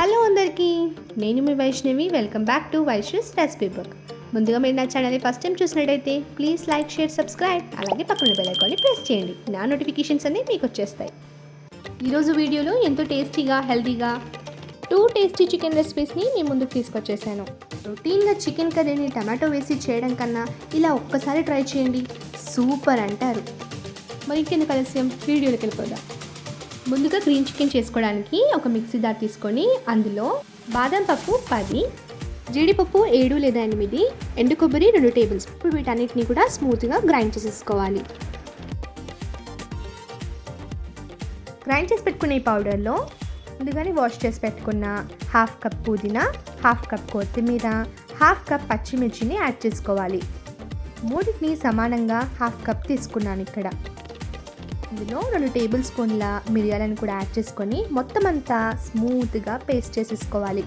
Hello అందరికీ నేను మీ Vaishnavi welcome back to Vaishnav's recipe book. ముందుగా మీరు నా ఛానల్ని ఫస్ట్ టైం చూసినట్టయితే ప్లీజ్ లైక్ షేర్ సబ్స్క్రైబ్ అలాగే పక్కన బెల్ ఐకాన్ని ప్రెస్ చేయండి. నా నోటిఫికేషన్స్ అన్నీ మీకు వచ్చేస్తాయి. ఈరోజు వీడియోలో ఎంతో టేస్టీగా హెల్తీగా టూ టేస్టీ చికెన్ రెసిపీస్ని మీ ముందుకు తీసుకొచ్చేసాను. రొటీన్గా చికెన్ కర్రీని టమాటో వేసి చేయడం కన్నా ఇలా ఒక్కసారి ట్రై చేయండి. సూపర్ అంటారు. మరి ఇంకెందుకు ఆలస్యం? వీడియోలోకి వెళ్ళిపోదాం. ముందుగా గ్రీన్ చికెన్ చేసుకోవడానికి ఒక మిక్సీ జార్ తీసుకొని అందులో బాదం పప్పు పది జీడిపప్పు ఏడు లేదా ఎనిమిది ఎండు కొబ్బరి రెండు టేబుల్ స్పూన్ ఇప్పుడు వీటన్నిటిని కూడా స్మూత్గా గ్రైండ్ చేసేసుకోవాలి. గ్రైండ్ చేసి పెట్టుకునే ఈ పౌడర్లో ముందుగానే వాష్ చేసి పెట్టుకున్న హాఫ్ కప్ పుదీనా హాఫ్ కప్ కొత్తిమీర హాఫ్ కప్ పచ్చిమిర్చిని యాడ్ చేసుకోవాలి. మూడింటిని సమానంగా హాఫ్ కప్ తీసుకున్నాను ఇక్కడ. ఇందులో రెండు టేబుల్ స్పూన్ల మిరియాలను కూడా యాడ్ చేసుకొని మొత్తం అంతా స్మూత్గా పేస్ట్ చేసేసుకోవాలి.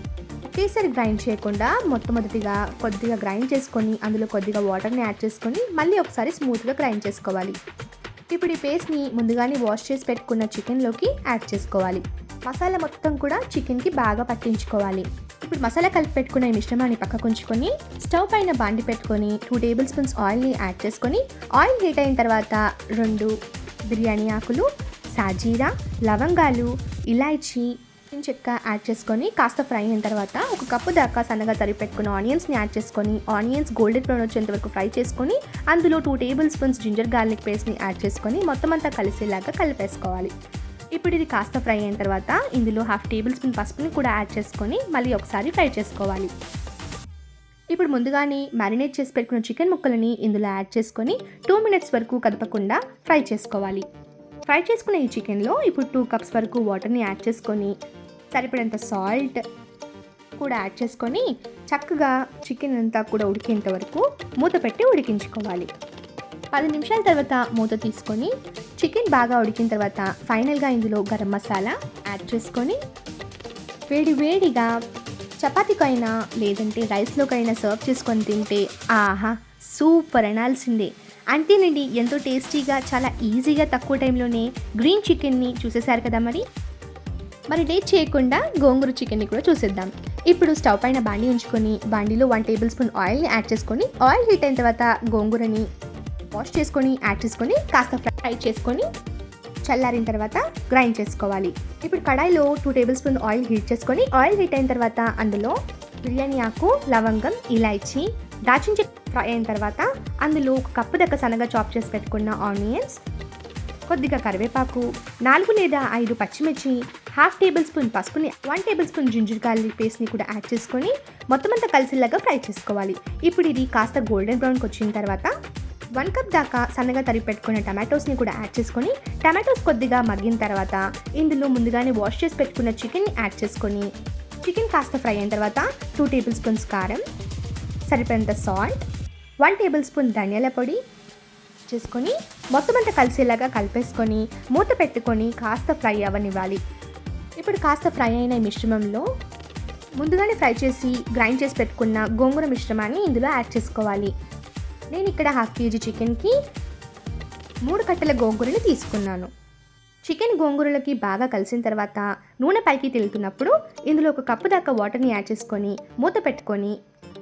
ఒకేసారి గ్రైండ్ చేయకుండా మొట్టమొదటిగా కొద్దిగా గ్రైండ్ చేసుకొని అందులో కొద్దిగా వాటర్ని యాడ్ చేసుకొని మళ్ళీ ఒకసారి స్మూత్గా గ్రైండ్ చేసుకోవాలి. ఇప్పుడు ఈ పేస్ట్ని ముందుగానే వాష్ చేసి పెట్టుకున్న చికెన్లోకి యాడ్ చేసుకోవాలి. మసాలా మొత్తం కూడా చికెన్కి బాగా పట్టించుకోవాలి. ఇప్పుడు మసాలా కలిపి పెట్టుకున్న ఈ మిశ్రమాన్ని పక్కకు ఉంచుకొని స్టవ్ పైన బాండి పెట్టుకొని టూ టేబుల్ స్పూన్స్ ఆయిల్ని యాడ్ చేసుకొని ఆయిల్ హీట్ అయిన తర్వాత రెండు బిర్యానీ ఆకులు సాజీరా లవంగాలు ఇలాచీ చెక్క యాడ్ చేసుకొని కాస్త ఫ్రై అయిన తర్వాత ఒక కప్పు దాకా సన్నగా తరిపెట్టుకున్న ఆనియన్స్ని యాడ్ చేసుకొని ఆనియన్స్ గోల్డెన్ బ్రౌన్ వచ్చేంత వరకు ఫ్రై చేసుకొని అందులో two table spoons ginger garlic పేస్ట్ని యాడ్ చేసుకొని మొత్తం అంతా కలిసేలాగా కలిపేసుకోవాలి. ఇప్పుడు ఇది కాస్త ఫ్రై అయిన తర్వాత ఇందులో హాఫ్ టేబుల్ స్పూన్ పసుపుని కూడా యాడ్ చేసుకొని మళ్ళీ ఒకసారి ఫ్రై చేసుకోవాలి. ఇప్పుడు ముందుగానే మ్యారినేట్ చేసి పెట్టుకున్న చికెన్ ముక్కలని ఇందులో యాడ్ చేసుకొని టూ మినిట్స్ వరకు కదపకుండా ఫ్రై చేసుకోవాలి. ఫ్రై చేసుకున్న ఈ చికెన్లో ఇప్పుడు టూ కప్స్ వరకు వాటర్ని యాడ్ చేసుకొని సరిపడంత సాల్ట్ కూడా యాడ్ చేసుకొని చక్కగా చికెన్ అంతా కూడా ఉడికేంత వరకు మూత పెట్టి ఉడికించుకోవాలి. పది నిమిషాల తర్వాత మూత తీసుకొని చికెన్ బాగా ఉడికిన తర్వాత ఫైనల్గా ఇందులో గరం మసాలా యాడ్ చేసుకొని వేడి వేడిగా చపాతీకైనా లేదంటే రైస్లోకైనా సర్వ్ చేసుకొని తింటే ఆహా సూపర్ అనాల్సిందే. అంతేనండి ఎంతో టేస్టీగా చాలా ఈజీగా తక్కువ టైంలోనే గ్రీన్ చికెన్ని చూసేశారు కదా మరి? మరి లేట్ చేయకుండా గోంగూర చికెన్ని కూడా చూసేద్దాం. ఇప్పుడు స్టవ్ పైన బాండి ఉంచుకొని బాండీలో వన్ టేబుల్ స్పూన్ ఆయిల్ని యాడ్ చేసుకొని ఆయిల్ హీట్ అయిన తర్వాత గోంగూరని వాష్ చేసుకొని యాడ్ చేసుకొని కాస్త ఫ్రై చేసుకొని చల్లారిన తర్వాత గ్రైండ్ చేసుకోవాలి. ఇప్పుడు కడాయిలో two table spoon oil heat చేసుకొని ఆయిల్ హీట్ అయిన తర్వాత అందులో బిర్యానీ ఆకు లవంగం ఇలాచి దాచిన చెక్క ఫ్రై అయిన తర్వాత అందులో ఒక కప్పు దగ్గర సన్నగా చాప్ చేసి పెట్టుకున్న ఆనియన్స్ కొద్దిగా కరివేపాకు నాలుగు లేదా ఐదు పచ్చిమిర్చి హాఫ్ టేబుల్ స్పూన్ పసుపుని one table spoon ginger garlic పేస్ట్ని కూడా యాడ్ చేసుకొని మొత్తం అంతా కలిసిలాగా ఫ్రై చేసుకోవాలి. ఇప్పుడు ఇది కాస్త గోల్డెన్ బ్రౌన్కి వచ్చిన తర్వాత వన్ కప్ దాకా సన్నగా తరిగి పెట్టుకున్న టమాటోస్ని కూడా యాడ్ చేసుకొని టమాటోస్ కొద్దిగా మగ్గిన తర్వాత ఇందులో ముందుగానే వాష్ చేసి పెట్టుకున్న చికెన్ని యాడ్ చేసుకొని చికెన్ కాస్త ఫ్రై అయిన తర్వాత టూ టేబుల్ స్పూన్స్ కారం సరిపోయేంత సాల్ట్ వన్ టేబుల్ స్పూన్ ధనియాల పొడి చేసుకొని మొత్తం అంతా కలిసేలాగా కలిపేసుకొని మూత పెట్టుకొని కాస్త ఫ్రై అవ్వనివ్వాలి. ఇప్పుడు కాస్త ఫ్రై అయిన ఈ మిశ్రమంలో ముందుగానే ఫ్రై చేసి గ్రైండ్ చేసి పెట్టుకున్న గోంగూర మిశ్రమాన్ని ఇందులో యాడ్ చేసుకోవాలి. నేను ఇక్కడ హాఫ్ కేజీ చికెన్కి మూడు కట్టల గోంగూరని తీసుకున్నాను. చికెన్ గోంగూరలకి బాగా కలిసిన తర్వాత నూనె పైకి తెలుతున్నప్పుడు ఇందులో ఒక కప్పు దాకా వాటర్ని యాడ్ చేసుకొని మూత పెట్టుకొని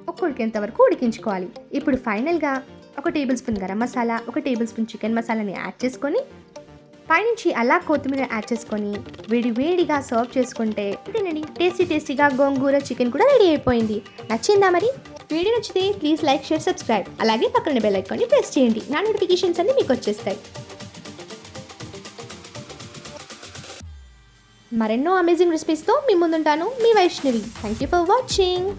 ఒక్క ఉడికేంత వరకు ఉడికించుకోవాలి. ఇప్పుడు ఫైనల్గా ఒక టేబుల్ స్పూన్ గరం మసాలా ఒక టేబుల్ స్పూన్ చికెన్ మసాలాని యాడ్ చేసుకొని పైనుంచి అలా కొత్తిమీర యాడ్ చేసుకొని వేడి వేడిగా సర్వ్ చేసుకుంటే తినండి టేస్టీ టేస్టీగా గోంగూర చికెన్ కూడా రెడీ అయిపోయింది. నచ్చిందా మరి? వీడియో నచ్చితే ప్లీజ్ లైక్ షేర్ సబ్స్క్రైబ్ అలాగే పక్కన బెల్ ఐకాన్ని ప్రెస్ చేయండి. నా నోటిఫికేషన్స్ అన్ని మీకు వచ్చేస్తాయి. మరెన్నో అమేజింగ్ రెసిపీస్తో మీ ముందుంటాను మీ Vaishnavi. Thank you for watching